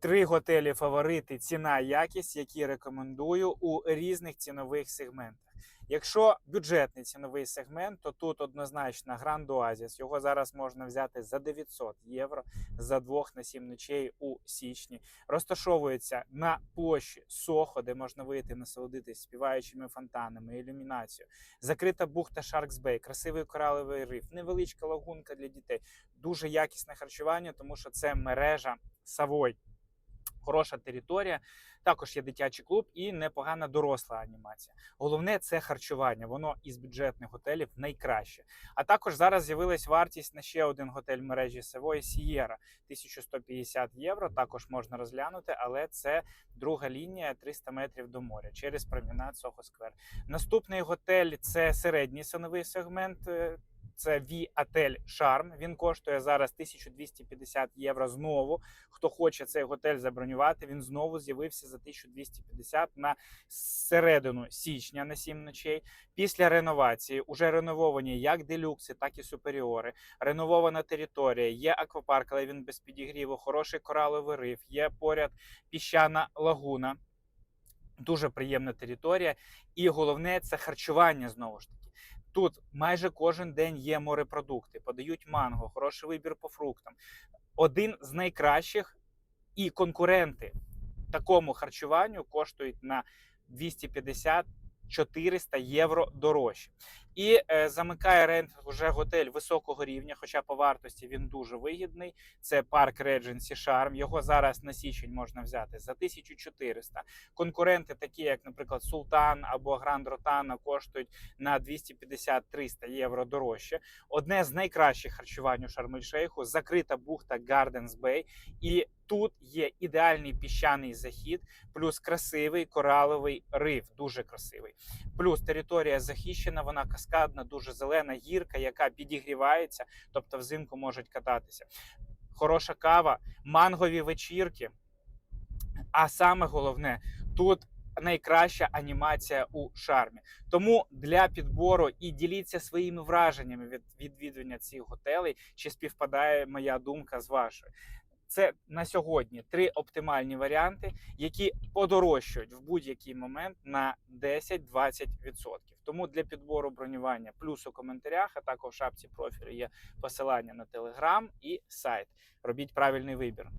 Три готелі фаворити, ціна, якість, які рекомендую у різних цінових сегментах. Якщо бюджетний ціновий сегмент, то тут однозначно Grand Oasis. Його зараз можна взяти за 900 євро за двох на сім ночей у січні. Розташовується на площі Сохо, де можна вийти насолодитись співаючими фонтанами, ілюмінацією. Закрита бухта Bay, красивий кораловий риф, невеличка лагунка для дітей, дуже якісне харчування, тому що це мережа Савой. Хороша територія, також є дитячий клуб і непогана доросла анімація. Головне це харчування. Воно із бюджетних готелів найкраще. А також зараз з'явилась вартість на ще один готель мережі Savoy Sierra 1150 євро. Також можна розглянути, але це друга лінія 300 метрів до моря через промінат Сохо Сквер. Наступний готель це середній ціновий сегмент. Це V-Отель Charm. Він коштує зараз 1250 євро знову. Хто хоче цей готель забронювати, він знову з'явився за 1250 на середину січня на 7 ночей. Після реновації уже ренововані як делюкси, так і суперіори. Реновована територія, є аквапарк, але він без підігріву, хороший кораловий риф, є поряд піщана лагуна. Дуже приємна територія, і головне це харчування знову ж таки. Тут майже кожен день є морепродукти, подають манго, хороший вибір по фруктам. Один з найкращих і конкуренти такому харчуванню коштують на 250 400 євро дорожче. І е, замикає рейтинг вже готель високого рівня, хоча по вартості він дуже вигідний. Це парк Regency Charm. Його зараз на січень можна взяти за 1400. Конкуренти, такі як, наприклад, Султан або Гранд Ротана, коштують на 250-300 євро дорожче. Одне з найкращих харчувань у Шарм-ель-Шейху – закрита бухта Gardens Bay. І тут є ідеальний піщаний захід, плюс красивий кораловий риф, дуже красивий. Плюс територія захищена, вона каскадна, дуже зелена гірка, яка підігрівається, тобто взимку можуть кататися. Хороша кава, мангові вечірки. А саме головне, тут найкраща анімація у шармі. Тому для підбору і діліться своїми враженнями від відвідування цих готелей, чи співпадає моя думка з вашою. Це на сьогодні три оптимальні варіанти, які подорожчують в будь-який момент на 10-20%. Тому для підбору бронювання плюс у коментарях, а також в шапці профілю є посилання на телеграм і сайт. Робіть правильний вибір.